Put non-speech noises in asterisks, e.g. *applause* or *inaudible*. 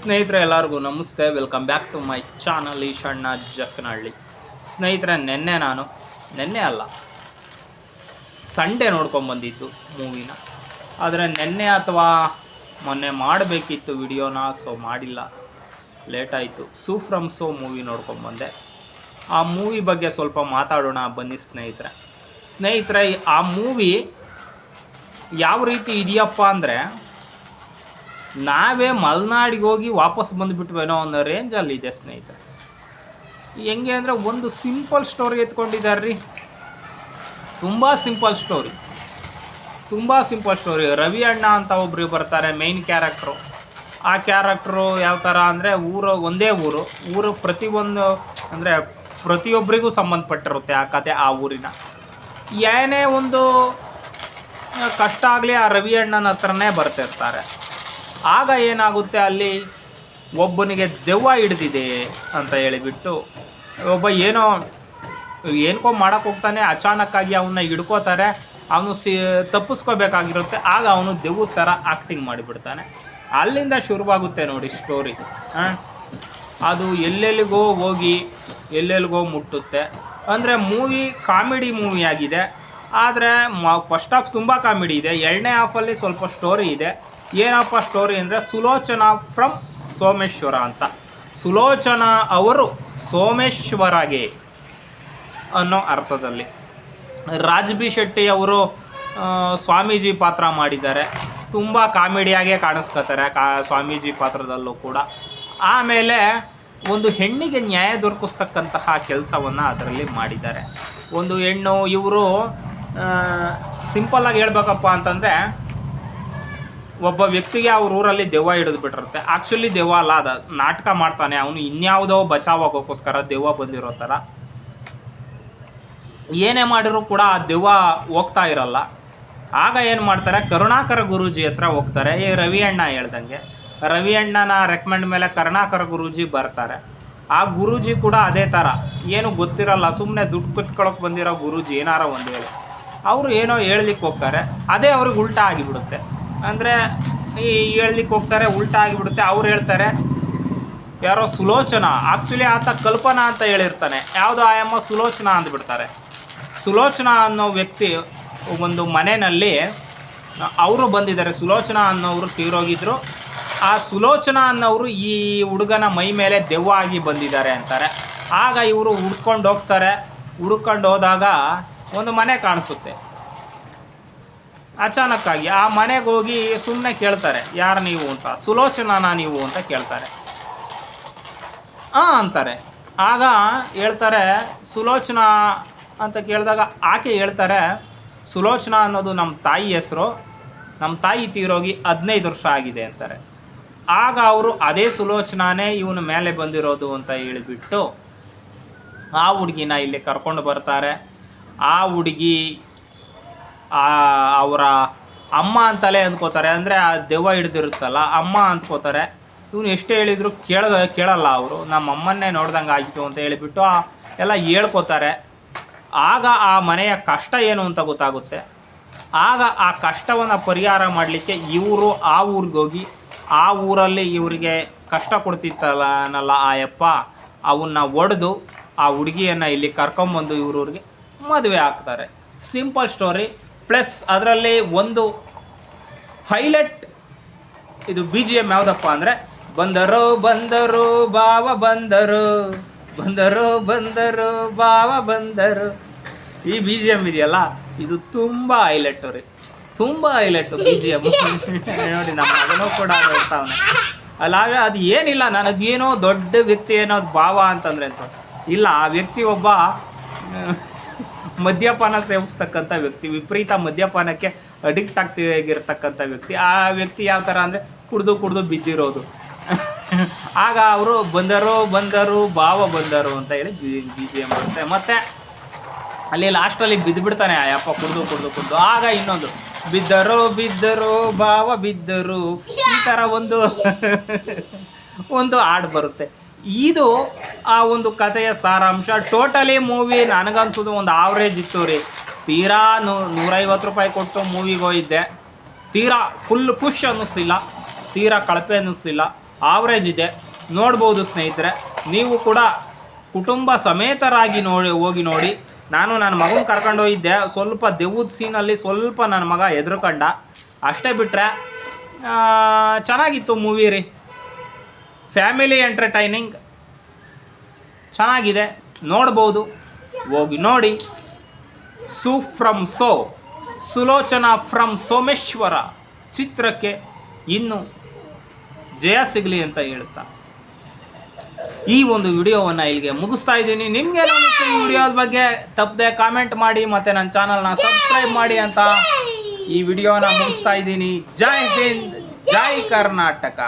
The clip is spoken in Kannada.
ಸ್ನೇಹಿತರೆ ಎಲ್ಲರಿಗೂ ನಮಸ್ತೆ. Welcome back to my channel Ishanna Jakkanahalli. ಸ್ನೇಹಿತರೆ, ನಿನ್ನೆ ನಾನು, ನಿನ್ನೆ ಅಲ್ಲ, ಸಂಡೇ ನೋಡ್ಕೊಂಬಂದಿದ್ದು ಮೂವಿನ ಆದರೆ ನಿನ್ನೆ ಅಥವಾ ಮೊನ್ನೆ ಮಾಡಬೇಕಿತ್ತು ವಿಡಿಯೋನ ಸೊ ಮಾಡಿಲ್ಲ. ಲೇಟ್ ಆಯಿತು. ಸೂ ಫ್ರಮ್ ಸೋ ಮೂವಿ ನೋಡ್ಕೊಂಬಂದೆ ಆ ಮೂವಿ ಬಗ್ಗೆ ಸ್ವಲ್ಪ ಮಾತಾಡೋಣ ಬನ್ನಿ ಸ್ನೇಹಿತರೆ. ಸ್ನೇಹಿತರೆ, ಆ ಮೂವಿ ಯಾವ ರೀತಿ ಇದೆಯಪ್ಪ ಅಂದರೆ ನಾವೇ ಮಲೆನಾಡಿಗೆ ಹೋಗಿ ವಾಪಸ್ ಬಂದುಬಿಟ್ವೇನೋ ಅನ್ನೋ ರೇಂಜಲ್ಲಿ ಇದೆ ಸ್ನೇಹಿತರೆ. ಹೆಂಗೆ ಅಂದರೆ ಒಂದು ಸಿಂಪಲ್ ಸ್ಟೋರಿ ಎತ್ಕೊಂಡಿದ್ದಾರೆ ರೀ ತುಂಬ ಸಿಂಪಲ್ ಸ್ಟೋರಿ ತುಂಬ ಸಿಂಪಲ್ ಸ್ಟೋರಿ ರವಿ ಅಣ್ಣ ಅಂತ ಒಬ್ಬರು ಬರ್ತಾರೆ ಮೇಯ್ನ್ ಕ್ಯಾರೆಕ್ಟ್ರು ಆ ಕ್ಯಾರೆಕ್ಟ್ರು ಯಾವ ಥರ ಅಂದರೆ ಊರು, ಒಂದೇ ಊರು. ಊರು ಪ್ರತಿಯೊಂದು ಅಂದರೆ ಪ್ರತಿಯೊಬ್ಬರಿಗೂ ಸಂಬಂಧಪಟ್ಟಿರುತ್ತೆ ಆ ಕತೆ ಆ ಊರಿನ. ಏನೇ ಒಂದು ಕಷ್ಟ ಆಗಲಿ ಆ ರವಿ ಅಣ್ಣನ ಹತ್ರನೇ ಬರ್ತಿರ್ತಾರೆ. ಆಗ ಏನಾಗುತ್ತೆ ಅಲ್ಲಿ ಒಬ್ಬನಿಗೆ ದೆವ್ವ ಹಿಡ್ದಿದೆ ಅಂತ ಹೇಳಿಬಿಟ್ಟು ಒಬ್ಬ ಏನೋ ಏನ್ಕೋ ಮಾಡಕ್ಕೆ ಹೋಗ್ತಾನೆ, ಅಚಾನಕ್ಕಾಗಿ ಅವನ್ನ ಹಿಡ್ಕೋತಾರೆ, ಅವನು ಸಿ ತಪ್ಪಿಸ್ಕೋಬೇಕಾಗಿರುತ್ತೆ, ಆಗ ಅವನು ದೆವ್ವ ಥರ ಆ್ಯಕ್ಟಿಂಗ್ ಮಾಡಿಬಿಡ್ತಾನೆ. ಅಲ್ಲಿಂದ ಶುರುವಾಗುತ್ತೆ ನೋಡಿ ಸ್ಟೋರಿ ಅದು ಎಲ್ಲೆಲ್ಲಿಗೋ ಹೋಗಿ, ಎಲ್ಲೆಲ್ಲಿಗೋ ಮುಟ್ಟುತ್ತೆ. ಅಂದರೆ ಮೂವಿ ಕಾಮಿಡಿ ಮೂವಿ ಆಗಿದೆ. ಆದರೆ ಫಸ್ಟ್ ಹಾಫ್ ತುಂಬ ಕಾಮಿಡಿ ಇದೆ. ಎರಡನೇ ಹಾಫಲ್ಲಿ ಸ್ವಲ್ಪ ಸ್ಟೋರಿ ಇದೆ. ಏನಪ್ಪ ಸ್ಟೋರಿ ಅಂದರೆ ಸುಲೋಚನಾ ಫ್ರಮ್ ಸೋಮೇಶ್ವರ ಅಂತ. ಸುಲೋಚನಾ ಅವರು ಸೋಮೇಶ್ವರಗೆ ಅನ್ನೋ ಅರ್ಥದಲ್ಲಿ. ರಾಜ್ ಬಿ ಶೆಟ್ಟಿ ಅವರು ಸ್ವಾಮೀಜಿ ಪಾತ್ರ ಮಾಡಿದ್ದಾರೆ. ತುಂಬ ಕಾಮಿಡಿಯಾಗೇ ಕಾಣಿಸ್ಕೋತಾರೆ ಕಾ, ಸ್ವಾಮೀಜಿ ಪಾತ್ರದಲ್ಲೂ ಕೂಡ. ಆಮೇಲೆ ಒಂದು ಹೆಣ್ಣಿಗೆ ನ್ಯಾಯ ದೊರಕಿಸ್ತಕ್ಕಂತಹ ಕೆಲಸವನ್ನು ಅದರಲ್ಲಿ ಮಾಡಿದ್ದಾರೆ. ಒಂದು ಹೆಣ್ಣು ಇವರು ಸಿಂಪಲ್ಲಾಗಿ ಹೇಳ್ಬೇಕಪ್ಪ ಅಂತಂದರೆ, ಒಬ್ಬ ವ್ಯಕ್ತಿಗೆ ಅವ್ರ ಊರಲ್ಲಿ ದೆವ್ವ ಹಿಡಿದು ಬಿಟ್ಟಿರುತ್ತೆ. ಆ್ಯಕ್ಚುಲಿ ದೆವ್ವ ಅಲ್ಲ, ಅದ ನಾಟಕ ಮಾಡ್ತಾನೆ. ಅವನು ಇನ್ಯಾವುದೋ ಬಚಾವಾಗೋಕ್ಕೋಸ್ಕರ ದೆವ್ವ ಬಂದಿರೋ ಥರ. ಏನೇ ಮಾಡಿರೂ ಕೂಡ ಆ ದೆವ್ವ ಹೋಗ್ತಾ ಇರಲ್ಲ. ಆಗ ಏನು ಮಾಡ್ತಾರೆ, ಕರುಣಾಕರ ಗುರೂಜಿ ಹತ್ರ ಹೋಗ್ತಾರೆ. ಈ ರವಿ ಅಣ್ಣ ಹೇಳ್ದಂಗೆ. ರವಿ ಅಣ್ಣನ ರೆಕಮೆಂಡ್ ಮೇಲೆ ಕರುಣಾಕರ ಗುರೂಜಿ ಬರ್ತಾರೆ. ಆ ಗುರೂಜಿ ಕೂಡ ಅದೇ ಥರ. ಏನು ಗೊತ್ತಿರಲ್ಲ ಸುಮ್ಮನೆ ದುಡ್ಡು ಕಟ್ಕೊಳಕ್ಕೆ ಬಂದಿರೋ ಗುರೂಜಿ ಏನಾರ ಒಂದು ಹೇಳಿ. ಅವರು ಏನೋ ಹೇಳಲಿಕ್ಕೆ ಹೋಗ್ತಾರೆ, ಅದೇ ಅವ್ರಿಗೆ ಉಲ್ಟಾ ಆಗಿಬಿಡುತ್ತೆ. ಅಂದರೆ ಈ ಹೇಳಲಿಕ್ಕೆ ಹೋಗ್ತಾರೆ, ಉಲ್ಟಾ ಆಗಿಬಿಡುತ್ತೆ. ಅವ್ರು ಹೇಳ್ತಾರೆ, ಯಾರೋ ಸುಲೋಚನ ಆ್ಯಕ್ಚುಲಿ ಆತ ಕಲ್ಪನಾ ಅಂತ ಹೇಳಿರ್ತಾನೆ. ಯಾವುದೋ ಆಯಮ್ಮ ಸುಲೋಚನ ಅಂದ್ಬಿಡ್ತಾರೆ ಸುಲೋಚನಾ ಅನ್ನೋ ವ್ಯಕ್ತಿ ಒಂದು ಮನೆಯಲ್ಲಿ, ಅವರು ಬಂದಿದ್ದಾರೆ. ಸುಲೋಚನಾ ಅನ್ನೋರು ತೀರೋಗಿದ್ರು. ಆ ಸುಲೋಚನಾ ಅನ್ನೋರು ಈ ಹುಡುಗನ ಮೈ ಮೇಲೆ ದೆವ್ವ ಆಗಿ ಬಂದಿದ್ದಾರೆ ಅಂತಾರೆ. ಆಗ ಇವರು ಹುಡ್ಕೊಂಡು ಹೋಗ್ತಾರೆ. ಹುಡ್ಕೊಂಡು ಹೋದಾಗ ಒಂದು ಮನೆ ಕಾಣಿಸುತ್ತೆ. ಅಚಾನಕ್ಕಾಗಿ ಆ ಮನೆಗೆ ಹೋಗಿ ಸುಮ್ಮನೆ ಕೇಳ್ತಾರೆ, ಯಾರು ನೀವು ಅಂತ? ಸುಲೋಚನಾನ ನೀವು ಅಂತ ಕೇಳ್ತಾರೆ. ಆ ಅಂತಾರೆ. ಆಗ ಹೇಳ್ತಾರೆ, ಸುಲೋಚನಾ ಅಂತ ಕೇಳಿದಾಗ ಆಕೆ ಹೇಳ್ತಾರೆ, ಸುಲೋಚನಾ ಅನ್ನೋದು ನಮ್ಮ ತಾಯಿ ಹೆಸರು ನಮ್ಮ ತಾಯಿ ತೀರೋಗಿ ಹದಿನೈದು ವರ್ಷ ಆಗಿದೆ ಅಂತಾರೆ. ಆಗ ಅವರು, ಅದೇ ಸುಲೋಚನಾನೇ ಇವನ ಮೇಲೆ ಬಂದಿರೋದು ಅಂತ ಹೇಳಿಬಿಟ್ಟು ಆ ಹುಡುಗಿನ ಇಲ್ಲಿ ಕರ್ಕೊಂಡು ಬರ್ತಾರೆ. ಆ ಹುಡುಗಿ ಅವರ ಅಮ್ಮ ಅಂತಲೇ ಅಂದ್ಕೋತಾರೆ. ಅಂದರೆ ಆ ದೆವ್ವ ಹಿಡ್ದಿರುತ್ತಲ್ಲ, ಅಮ್ಮ ಅಂದ್ಕೋತಾರೆ. ಇವನು ಎಷ್ಟೇ ಹೇಳಿದ್ರು ಕೇಳ ಕೇಳಲ್ಲ ಅವರು. ನಮ್ಮ ಅಮ್ಮನ್ನೇ ನೋಡ್ದಂಗೆ ಆಗಿತ್ತು ಅಂತ ಹೇಳಿಬಿಟ್ಟು ಎಲ್ಲ ಹೇಳ್ಕೋತಾರೆ. ಆಗ ಆ ಮನೆಯ ಕಷ್ಟ ಏನು ಅಂತ ಗೊತ್ತಾಗುತ್ತೆ. ಆಗ ಆ ಕಷ್ಟವನ್ನು ಪರಿಹಾರ ಮಾಡಲಿಕ್ಕೆ ಇವರು ಆ ಊರಿಗೆ ಹೋಗಿ, ಆ ಊರಲ್ಲಿ ಇವರಿಗೆ ಕಷ್ಟ ಕೊಡ್ತಿತ್ತಲ್ಲ ಆ ಯಪ್ಪ ಅವನ್ನ ಒಡೆದು ಆ ಹುಡುಗಿಯನ್ನು ಇಲ್ಲಿ ಕರ್ಕೊಂಬಂದು ಇವ್ರವ್ರಿಗೆ ಮದುವೆ ಆಗ್ತಾರೆ. ಸಿಂಪಲ್ ಸ್ಟೋರಿ ಪ್ಲಸ್ ಅದರಲ್ಲಿ ಒಂದು ಹೈಲೈಟ್ ಇದು ಬಿ ಜಿ ಎಂ ಯಾವುದಪ್ಪ ಅಂದರೆ, ಬಂದರು ಬಂದರು ಬಾವ ಬಂದರು ಬಂದರು ಬಂದರು ಬಾವ ಬಂದರು. ಈ ಬಿ ಜಿ ಎಂ ಇದೆಯಲ್ಲ, ಇದು ತುಂಬ ಹೈಲೈಟು ರೀ. ತುಂಬ ಹೈಲೈಟು ಬಿ ಜಿ ಎಂ ನೋಡಿ, ನಮ್ಮ ಮಗನೂ ಕೂಡ ಹೇಳ್ತಾವನೆ ಅಲ್ಲಾಗ ಅದು ಏನಿಲ್ಲ ನಾನು ಅದೇನೋ ದೊಡ್ಡ ವ್ಯಕ್ತಿ ಏನೋ ಭಾವ ಅಂತಂದ್ರೆ ಅಂತ. ಇಲ್ಲ, ಆ ವ್ಯಕ್ತಿ ಒಬ್ಬ ಮದ್ಯಪಾನ ಸೇವಿಸ್ತಕ್ಕಂಥ ವ್ಯಕ್ತಿ, ವಿಪರೀತ ಮದ್ಯಪಾನಕ್ಕೆ ಅಡಿಕ್ಟ್ ಆಗ್ತಿರ್ತಕ್ಕಂಥ ವ್ಯಕ್ತಿ. ಆ ವ್ಯಕ್ತಿ ಯಾವ ಥರ ಅಂದರೆ ಕುಡ್ದು ಕುಡ್ದು ಬಿದ್ದಿರೋದು. *laughs* ಆಗ ಅವರು ಬಂದರು ಬಂದರು, ಭಾವ ಬಂದರು ಅಂತ ಹೇಳಿ ಬಿ ಬಿ ಜಿ ಎಂ ಬರುತ್ತೆ ಮತ್ತು ಅಲ್ಲಿ ಲಾಸ್ಟಲ್ಲಿ ಬಿದ್ದು ಬಿಡ್ತಾನೆ ಆ ಯಪ್ಪ ಕುಡ್ದು ಕುಡ್ದು ಕುಡ್ದು. ಆಗ ಇನ್ನೊಂದು, ಬಿದ್ದರು ಬಿದ್ದರು, ಭಾವ ಬಿದ್ದರು. ಈ ಥರ ಒಂದು *laughs* ಒಂದು ಹಾಡು ಬರುತ್ತೆ. ಇದು ಆ ಒಂದು ಕಥೆಯ ಸಾರಾಂಶ. ಟೋಟಲಿ ಮೂವಿ ನನಗನ್ಸೋದು ಒಂದು ಆವ್ರೇಜ್ ಇತ್ತು ರೀ. ತೀರಾ ನೂ, ನೂರೈವತ್ತು ರೂಪಾಯಿ ಕೊಟ್ಟು ಮೂವಿಗೆ ಹೋಗಿದ್ದೆ. ತೀರಾ ಫುಲ್ ಖುಷ್ ಅನ್ನಿಸ್ತಿಲ್ಲ ತೀರಾ ಕಳಪೆ ಅನ್ನಿಸ್ತಿಲ್ಲ ಆವ್ರೇಜ್ ಇದೆ. ನೋಡ್ಬೋದು ಸ್ನೇಹಿತರೆ, ನೀವು ಕೂಡ ಕುಟುಂಬ ಸಮೇತರಾಗಿ ನೋಡಿ, ಹೋಗಿ ನೋಡಿ. ನಾನು ನನ್ನ ಮಗನ ಕರ್ಕೊಂಡು ಹೋಗಿದ್ದೆ. ಸ್ವಲ್ಪ ದೆವ್ವದ ಸೀನಲ್ಲಿ ಸ್ವಲ್ಪ ನನ್ನ ಮಗ ಎದುರುಕಂಡ. ಅಷ್ಟೇ ಬಿಟ್ಟರೆ ಚೆನ್ನಾಗಿತ್ತು ಮೂವಿ ರೀ. ಫ್ಯಾಮಿಲಿ ಎಂಟರ್ಟೈನಿಂಗ್ ಚೆನ್ನಾಗಿದೆ. ನೋಡ್ಬೋದು. ಹೋಗಿ ನೋಡಿ. ಸು ಫ್ರಮ್ ಸೋ. ಸುಲೋಚನಾ ಫ್ರಮ್ ಸೋಮೇಶ್ವರ. ಚಿತ್ರಕ್ಕೆ ಇನ್ನು ಜಯ ಸಿಗಲಿ ಅಂತ ಹೇಳ್ತಾ. ಈ ಒಂದು ವಿಡಿಯೋವನ್ನು ಇಲ್ಲಿಗೆ ಮುಗಿಸ್ತಾ ಇದ್ದೀನಿ. ನಿಮಗೆ ಈ ವಿಡಿಯೋದ ಬಗ್ಗೆ? ತಪ್ಪದೆ ಕಾಮೆಂಟ್ ಮಾಡಿ ಮತ್ತು ನನ್ನ ಚಾನಲ್ನ ಸಬ್ಸ್ಕ್ರೈಬ್ ಮಾಡಿ ಅಂತ ಈ ವಿಡಿಯೋನ ಮುಗಿಸ್ತಾ ಇದ್ದೀನಿ. ಜೈ ಹಿಂದ್, ಜೈ ಕರ್ನಾಟಕ.